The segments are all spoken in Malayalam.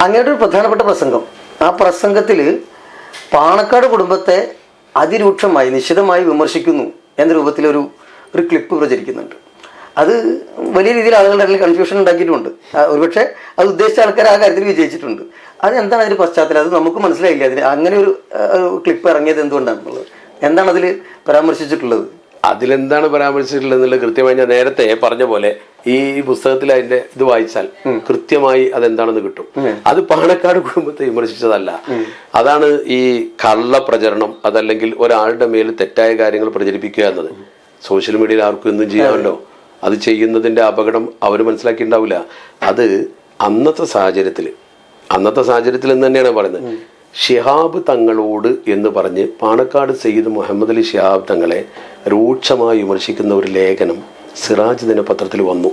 അങ്ങയുടെ ഒരു പ്രധാനപ്പെട്ട പ്രസംഗം. ആ പ്രസംഗത്തിൽ പാണക്കാട് കുടുംബത്തെ അതിരൂക്ഷമായി നിശിതമായി വിമർശിക്കുന്നു എന്ന രൂപത്തിലൊരു ഒരു ക്ലിപ്പ് പ്രചരിക്കുന്നുണ്ട്. അത് വലിയ രീതിയിൽ ആളുകളുടെ ഇടയിൽ കൺഫ്യൂഷൻ ഉണ്ടാക്കിയിട്ടുണ്ട്. ഒരുപക്ഷെ അത് ഉദ്ദേശിച്ച ആൾക്കാർ ആ കാര്യത്തിൽ വിജയിച്ചിട്ടുണ്ട്. അത് എന്താണ് അതിന്റെ പശ്ചാത്തലം? അത് നമുക്ക് മനസ്സിലായില്ല അതിന്? അങ്ങനെ ഒരു ക്ലിപ്പ് ഇറങ്ങിയത് എന്തുകൊണ്ടാണെന്നുള്ളത്? എന്താണ് അതിൽ പരാമർശിച്ചിട്ടുള്ളത്? അതിലെന്താണ് പരാമർശിച്ചിട്ടുള്ളത് എന്നുള്ളത് കൃത്യമായി ഞാൻ നേരത്തെ പറഞ്ഞ പോലെ ഈ പുസ്തകത്തിൽ അതിന്റെ ഇത് വായിച്ചാൽ കൃത്യമായി അതെന്താണെന്ന് കിട്ടും. അത് പാണക്കാട് കുടുംബത്തെ വിമർശിച്ചതല്ല. അതാണ് ഈ കള്ള പ്രചരണം അതല്ലെങ്കിൽ ഒരാളുടെ മേൽ തെറ്റായ കാര്യങ്ങൾ പ്രചരിപ്പിക്കുക എന്നത്. സോഷ്യൽ മീഡിയയിൽ ആർക്കും എന്തും ചെയ്യാമല്ലോ. അത് ചെയ്യുന്നതിന്റെ അപകടം അവർ മനസ്സിലാക്കിയിട്ടുണ്ടാവില്ല അത് അന്നത്തെ സാഹചര്യത്തിൽ അന്നത്തെ സാഹചര്യത്തിൽ എന്ന് തന്നെയാണ് പറയുന്നത്. ഷിഹാബ് തങ്ങളോട് എന്ന് പറഞ്ഞ് പാണക്കാട് സയ്യിദ് മുഹമ്മദ് അലി ഷിഹാബ് തങ്ങളെ രൂക്ഷമായി വിമർശിക്കുന്ന ഒരു ലേഖനം സിറാജ് ദിനപത്രത്തിൽ വന്നു.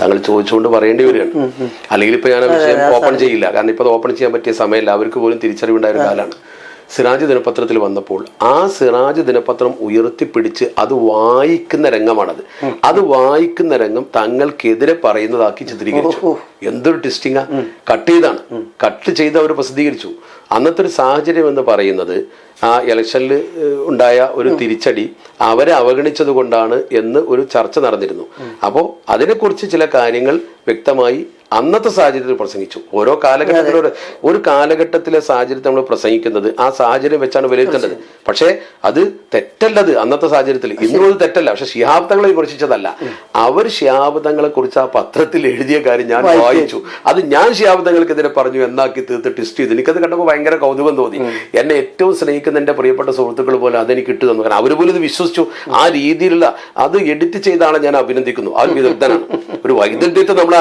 താങ്കൾ ചോദിച്ചുകൊണ്ട് പറയേണ്ടി വരികയാണ്. അല്ലെങ്കിൽ ഇപ്പൊ ഞാൻ ആ വിഷയം ഓപ്പൺ ചെയ്യില്ല. കാരണം ഇപ്പൊ അത് ഓപ്പൺ ചെയ്യാൻ പറ്റിയ സമയമില്ല. അവർക്ക് പോലും തിരിച്ചറിവുണ്ടായ ഒരു കാലമാണ്. സിറാജ് ദിനപത്രത്തിൽ വന്നപ്പോൾ ആ സിറാജ് ദിനപത്രം ഉയർത്തിപ്പിടിച്ച് അത് വായിക്കുന്ന രംഗമാണത്. അത് വായിക്കുന്ന രംഗം തങ്ങൾക്കെതിരെ പറയുന്നതാക്കി ചിത്രീകരിച്ചു. എന്തൊരു ടിസ്റ്റിങ്ങാ. കട്ട് ചെയ്താണ്. കട്ട് ചെയ്ത് അവർ പ്രസിദ്ധീകരിച്ചു. അന്നത്തെ ഒരു സാഹചര്യം എന്ന് പറയുന്നത് ആ ഇലക്ഷനിൽ ഉണ്ടായ ഒരു തിരിച്ചടി അവരെ അവഗണിച്ചത് കൊണ്ടാണ് എന്ന് ഒരു ചർച്ച നടന്നിരുന്നു. അപ്പോൾ അതിനെക്കുറിച്ച് ചില കാര്യങ്ങൾ വ്യക്തമായി അന്നത്തെ സാഹചര്യത്തിൽ പ്രസംഗിച്ചു. ഓരോ കാലഘട്ടത്തിലൂടെ ഒരു- കാലഘട്ടത്തിലെ സാഹചര്യത്തെ നമ്മൾ പ്രസംഗിക്കുന്നത് ആ സാഹചര്യം വെച്ചാണ് വിലയിരുത്തേണ്ടത്. പക്ഷേ അത് തെറ്റല്ലത് അന്നത്തെ സാഹചര്യത്തിൽ ഇന്നും അത് തെറ്റല്ല. പക്ഷെ ശിഹാബ്ദങ്ങളെ വിമർശിച്ചതല്ല. അവർ ശിഹാബ്ദങ്ങളെ കുറിച്ച് ആ പത്രത്തിൽ എഴുതിയ കാര്യം ഞാൻ വായിച്ചു. അത് ഞാൻ ശിഹാബ് തങ്ങൾക്കെതിരെ പറഞ്ഞു എന്നാക്കി തീർത്ത് ട്വിസ്റ്റ് ചെയ്തു. എനിക്കത് കണ്ടപ്പോൾ ഭയങ്കര കൗതുകം തോന്നി. എന്നെ ഏറ്റവും സ്നേഹിക്കുന്ന എന്റെ പ്രിയപ്പെട്ട സുഹൃത്തുക്കൾ പോലെ അതെനിക്ക് ഇട്ടു തന്നു. കാരണം അവർ പോലും ഇത് വിശ്വസിച്ചു. ആ രീതിയിലുള്ള അത് എഡിറ്റ് ചെയ്താണ് ആളെ ഞാൻ അഭിനന്ദിക്കുന്നു. ആ വിദഗ്ധനാണ് ഒരു വൈദഗ്ധ്യത്തെ നമ്മൾ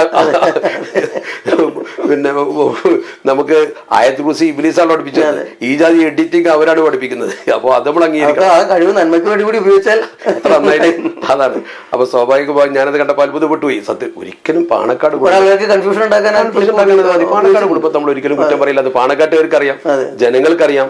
പിന്നെ നമുക്ക് ആയത്ത് കുറിച്ച് ഇബിലീസാണ് പഠിപ്പിച്ചത്. ഈ ജാതി എഡിറ്റിംഗ് അവരാണ് പഠിപ്പിക്കുന്നത്. അപ്പോൾ അത് നമ്മൾ അംഗീകരിക്കണം ആ കഴിവ് നന്മയ്ക്ക് വേണ്ടി കൂടി ഉപയോഗിച്ചാൽ നന്നായിട്ട്. അതാണ്. അപ്പൊ സ്വാഭാവികമായി ഞാനത് കണ്ടപ്പോൾ അത്ഭുതപ്പെട്ടു പോയി. സത്യം ഒരിക്കലും പാണക്കാട് കൺഫ്യൂഷൻ ഉണ്ടാക്കാനാണ് പാണക്കാട് കുടുംബത്തെ നമ്മൾ ഒരിക്കലും കുറ്റം പറയില്ല. അത് പാണക്കാട്ടുകാർക്ക് അറിയാം ജനങ്ങൾക്കറിയാം.